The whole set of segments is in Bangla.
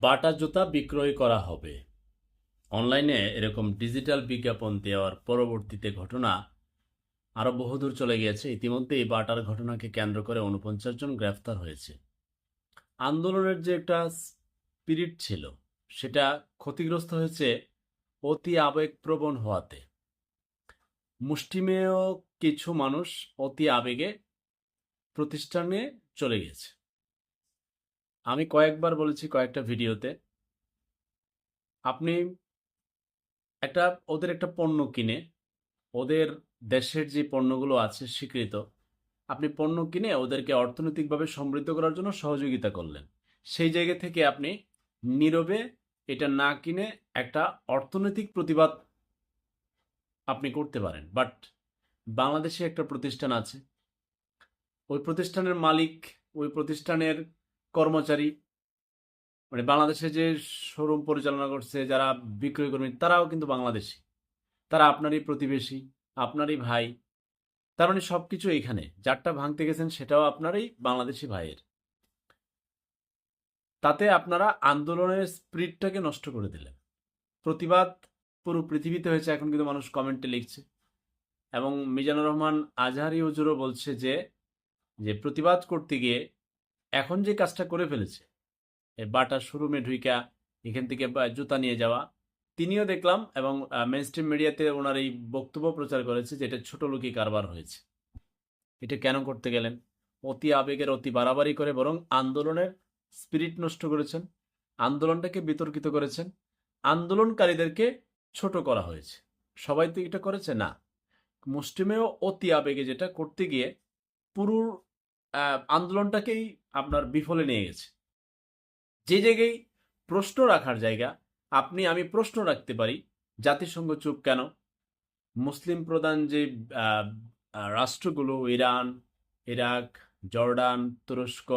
বাটা জুতা বিক্রয় করা হবে। অনলাইনে এরকম ডিজিটাল বিজ্ঞাপন দেওয়ার পরবর্তীতে ঘটনা আরও বহুদূর চলে গিয়েছে। ইতিমধ্যেই বাটার ঘটনাকে কেন্দ্র করে উনপঞ্চাশ জন গ্রেফতার হয়েছে। আন্দোলনের যে একটা স্পিরিট ছিল, সেটা ক্ষতিগ্রস্ত হয়েছে অতি আবেগপ্রবণ হওয়াতে। মুষ্টিমেয় কিছু মানুষ অতি আবেগে প্রতিষ্ঠানে চলে গেছে আমি কয়েকবার বলেছি কয়েকটা ভিডিওতে, আপনি একটা, ওদের একটা পণ্য কিনে, ওদের দেশের যে পণ্যগুলো আছে স্বীকৃত, আপনি পণ্য কিনে ওদেরকে অর্থনৈতিকভাবে সমৃদ্ধ করার জন্য সহযোগিতা করলেন। সেই জায়গা থেকে আপনি নীরবে এটা না কিনে একটা অর্থনৈতিক প্রতিবাদ আপনি করতে পারেন। বাট বাংলাদেশে একটা প্রতিষ্ঠান আছে, ওই প্রতিষ্ঠানের মালিক, ওই প্রতিষ্ঠানের কর্মচারী মানে বাংলাদেশে যে শোরুম পরিচালনা করছে, যারা বিক্রয় কর্মী তারাও কিন্তু বাংলাদেশি। তারা আপনারই প্রতিবেশী, আপনারই ভাই, তার মানে সব কিছু এইখানে যারটা ভাঙতে গেছেন, সেটাও আপনারই বাংলাদেশি ভাইয়ের। তাতে আপনারা আন্দোলনের স্পিরিটটাকে নষ্ট করে দিলেন। প্রতিবাদ পুরো পৃথিবীতে হয়েছে, এখন কিন্তু মানুষ কমেন্টে লিখছে। এবং মিজানুর রহমান আজহারি হুজুরও বলছে যে যে প্রতিবাদ করতে গিয়ে এখন যে কাজটা করে ফেলেছে বাটা শোরুমে ঢুইকা, এখান থেকে জুতা নিয়ে যাওয়া, তিনিও দেখলাম এবং মেন স্ট্রিম মিডিয়াতে ওনার এই বক্তব্য প্রচার করেছে যে এটা ছোট লোকই কারবার হয়েছে। এটা কেন করতে গেলেন? অতি আবেগের, অতি বাড়াবাড়ি করে বরং আন্দোলনের স্পিরিট নষ্ট করেছেন, আন্দোলনটাকে বিতর্কিত করেছেন, আন্দোলনকারীদেরকে ছোট করা হয়েছে। সবাই তো এটা করেছে? না। মুসলিমেও অতি আবেগে যেটা করতে গিয়ে পুরো আন্দোলনটাকেই আপনার বিফলে নিয়ে গেছে। যে জায়গায় প্রশ্ন রাখার জায়গা, আপনি, আমি প্রশ্ন রাখতে পারি, জাতিসংঘ চুপ কেন? মুসলিম প্রধান যে রাষ্ট্রগুলো, ইরান, ইরাক, জর্ডান, তুরস্ক,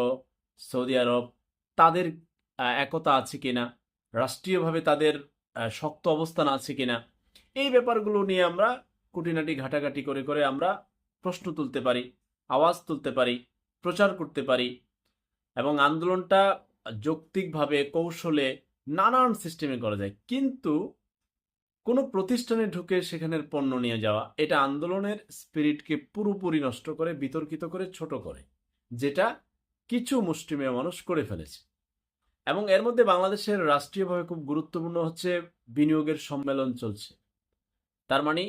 সৌদি আরব, তাদের একতা আছে কিনা? রাষ্ট্রীয়ভাবে তাদের শক্ত অবস্থান আছে কিনা? এই ব্যাপারগুলো নিয়ে আমরা কুটিনাটি ঘাটাঘাটি করে করে আমরা প্রশ্ন তুলতে পারি, আওয়াজ তুলতে পারি, প্রচার করতে পারি এবং আন্দোলনটা যৌক্তিকভাবে, কৌশলে নানান সিস্টেমে করা যায়। কিন্তু কোনো প্রতিষ্ঠানে ঢুকে সেখানের পণ্য নিয়ে যাওয়া, এটা আন্দোলনের স্পিরিটকে পুরোপুরি নষ্ট করে, বিতর্কিত করে, ছোট করে, যেটা কিছু মুষ্টিমেয় মানুষ করে ফেলেছে। এবং এর মধ্যে বাংলাদেশের রাষ্ট্রীয়ভাবে খুব গুরুত্বপূর্ণ হচ্ছে বিনিয়োগের সম্মেলন চলছে। তার মানে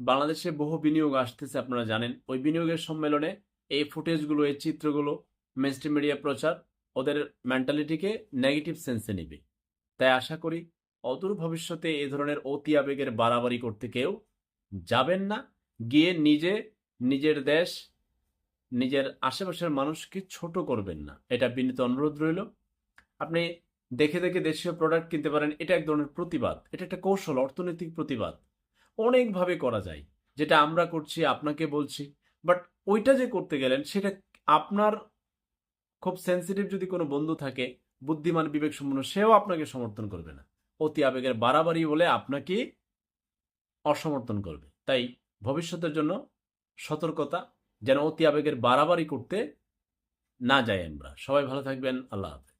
বাংলাদেশে বহু বিনিয়োগ আসতেছে, আপনারা জানেন। ওই বিনিয়োগের সম্মেলনে এই ফুটেজগুলো, এই চিত্রগুলো মেনস্ট্রিম মিডিয়া প্রচার ওদের মেন্টালিটিকে নেগেটিভ সেন্সে নেবে। তাই আশা করি অদূর ভবিষ্যতে এ ধরনের অতি আবেগের বাড়াবাড়ি করতে কেউ যাবেন না। গিয়ে নিজে, নিজের দেশ, নিজের আশেপাশের মানুষকে ছোট করবেন না। এটা বিনীত অনুরোধ রইল। আপনি দেখে দেখে দেশীয় প্রোডাক্ট কিনতে পারেন, এটা এক ধরনের প্রতিবাদ। এটা একটা কৌশল, অর্থনৈতিক প্রতিবাদ। অনেকভাবে করা যায়। যেটা আমরা করছি, আপনাকে বলছি। বাট ওইটা যে করতে গেলেন, সেটা আপনার খুব সেন্সিটিভ যদি কোনো বন্ধু থাকে, বুদ্ধিমান বিবেক সম্পন্ন সেও আপনাকে সমর্থন করবে না। অতি আবেগের বাড়াবাড়ি বলে আপনাকে অসমর্থন করবে। তাই ভবিষ্যতের জন্য সতর্কতা, যেন অতি আবেগের বাড়াবাড়ি করতে না যাই আমরা। সবাই ভালো থাকবেন। আল্লাহ হাফেজ।